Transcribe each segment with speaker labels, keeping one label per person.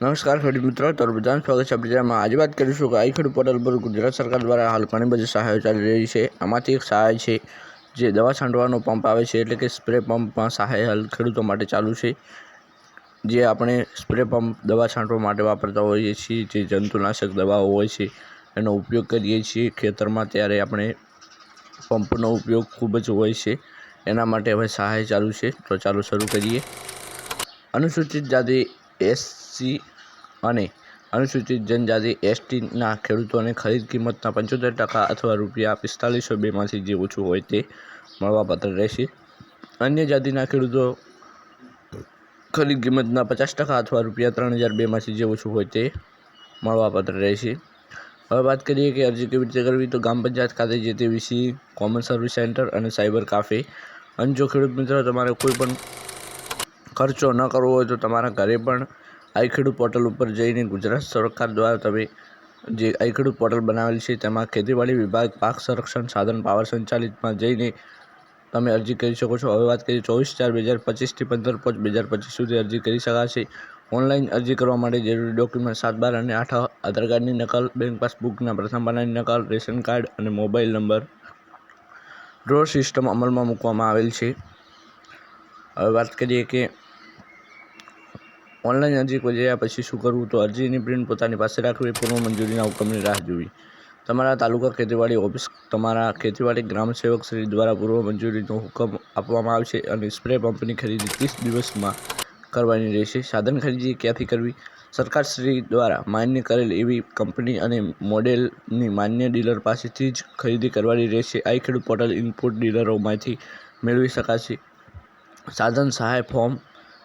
Speaker 1: નમસ્કાર, ખેડૂત મિત્રો. તો બધાનું સ્વાગત છે આપણી આજે વાત કરીશું કે આઈ ખેડૂત પોર્ટલ પર ગુજરાત સરકાર દ્વારા હાલ ઘણી બધી સહાયો ચાલી રહી છે. આમાંથી એક સહાય છે, જે દવા છાંટવાનો પંપ આવે છે, એટલે કે સ્પ્રે પંપમાં સહાય હાલ ખેડૂતો માટે ચાલુ છે. જે આપણે સ્પ્રે પંપ દવા છાંટવા માટે વાપરતા હોઈએ છીએ, જે જંતુનાશક દવાઓ હોય છે, એનો ઉપયોગ કરીએ છીએ. ખેતરમાં ત્યારે આપણે પંપનો ઉપયોગ ખૂબ જ હોય છે. એના માટે હવે સહાય ચાલુ છે. તો ચાલો શરૂ કરીએ. અનુસૂચિત જાતિ એસસી અને અનુસૂચિત જનજાતિ એસટીના ખેડૂતોને ખરીદ કિંમતના પંચોતેર ટકા અથવા રૂપિયા પિસ્તાલીસો બેમાંથી જે ઓછું હોય તે મળવાપાત્ર રહેશે. અન્ય જાતિના ખેડૂતો ખરીદ કિંમતના પચાસ ટકા અથવા રૂપિયા ત્રણ હજાર બેમાંથી જે ઓછું હોય તે મળવાપાત્ર રહેશે. હવે વાત કરીએ કે અરજી કેવી રીતે કરવી, તો ગ્રામ પંચાયત ખાતે જે તે વિસી કોમન સર્વિસ સેન્ટર અને સાયબર કાફે. અને જો ખેડૂત મિત્રો, તમારે કોઈ પણ ખર્ચો ન કરવો હોય તો તમારા ઘરે પણ આઈ પોર્ટલ ઉપર જઈને ગુજરાત સરકાર દ્વારા તમે જે આઈ પોર્ટલ બનાવેલ છે, તેમાં ખેતીવાડી વિભાગ, પાક સંરક્ષણ, સાધન, પાવર સંચાલિતમાં જઈને તમે અરજી કરી શકો છો. હવે વાત કરીએ ચોવીસ ચાર બે હજાર પચીસથી પંદર પાંચ બે હજાર પચીસ સુધી અરજી કરી શકાશે. ઓનલાઈન અરજી કરવા માટે જરૂરી ડોક્યુમેન્ટ સાત બાર અને આઠ, આધાર કાર્ડની નકલ, બેંક પાસબુકના પ્રથમ પાનાની નકલ, રેશન કાર્ડ અને મોબાઈલ નંબર. ડ્રો સિસ્ટમ અમલમાં મૂકવામાં આવેલ છે. હવે વાત કરીએ કે ઓનલાઈન અરજી કર્યા પછી શું કરવું? તો અરજીની પ્રિન્ટ પોતાની પાસે રાખવી, પૂર્વ મંજૂરીના હુકમની રાહ જોવી. તમારા તાલુકા ખેતીવાડી ઓફિસ, તમારા ખેતીવાડી ગ્રામ સેવક શ્રી દ્વારા પૂર્વ મંજૂરીનો હુકમ આપવામાં આવશે અને સ્પ્રે પંપની ખરીદી ત્રીસ દિવસમાં કરવાની રહેશે. સાધન ખરીદી ક્યાંથી કરવી? સરકારશ્રી દ્વારા માન્ય કરેલ એવી કંપની અને મોડેલની માન્ય ડીલર પાસેથી જ ખરીદી કરવાની રહેશે. આઈ ખેડૂત પોર્ટલ ઇનપુટ ડીલરોમાંથી મેળવી શકાશે. સાધન સહાય ફોર્મ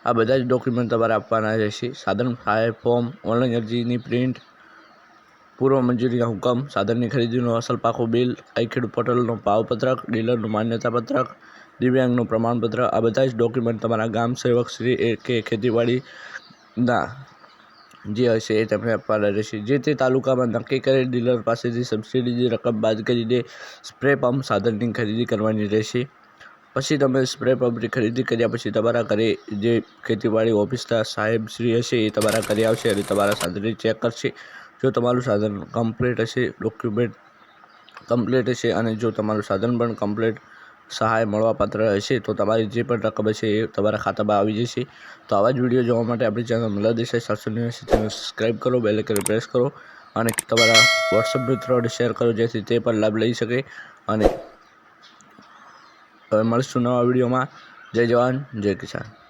Speaker 1: આ બધા જ ડોક્યુમેન્ટ તમારે આપવાના રહેશે સાધન સહાય ફોર્મ ઓનલાઈન અરજીની પ્રિન્ટ પૂર્વ મંજૂરીના હુકમ, સાધનની ખરીદીનું અસલ પાકો બિલ આઈખેડ પોર્ટલનો ભાવપત્રક ડીલરનું માન્યતાપત્રક, દિવ્યાંગનું પ્રમાણપત્ર, આ બધા જ ડોક્યુમેન્ટ તમારા ગામ સેવક શ્રી એ કે ખેતીવાડીના જે હશે એ તમને આપવાના રહેશે. જે તે તાલુકામાં નક્કી કરેલ ડીલર પાસેથી સબસિડીની રકમ બાદ કરીને સ્પ્રે પંપ સાધનની ખરીદી કરવાની રહેશે. પછી તમે સ્પ્રે પંપની ખરીદી કર્યા પછી તમારા ઘરે જે ખેતીવાડી ઓફિસના સાહેબ શ્રી હશે એ તમારા ઘરે આવશે અને તમારા સાધનને ચેક કરશે. જો તમારું સાધન કમ્પ્લીટ હશે ડોક્યુમેન્ટ કમ્પ્લીટ હશે અને જો તમારું સાધન પણ કમ્પ્લીટ સહાય મળવાપાત્ર હશે, તો તમારી જે પણ રકમ હશે એ તમારા ખાતામાં આવી જશે. તો આવા જ વીડિયો જોવા માટે આપણી ચેનલ મલા દેસાઈ સાતસો નેવ્યાસી ચેનલ સબસ્ક્રાઈબ કરો બેલ આઇકન પ્રેસ કરો અને તમારા વોટ્સઅપ મિત્રોને શેર કરો, જેથી તે પણ લાભ લઈ શકે અને હવે મળીશું નવા વિડીયોમાં. જય જવાન જય કિસાન.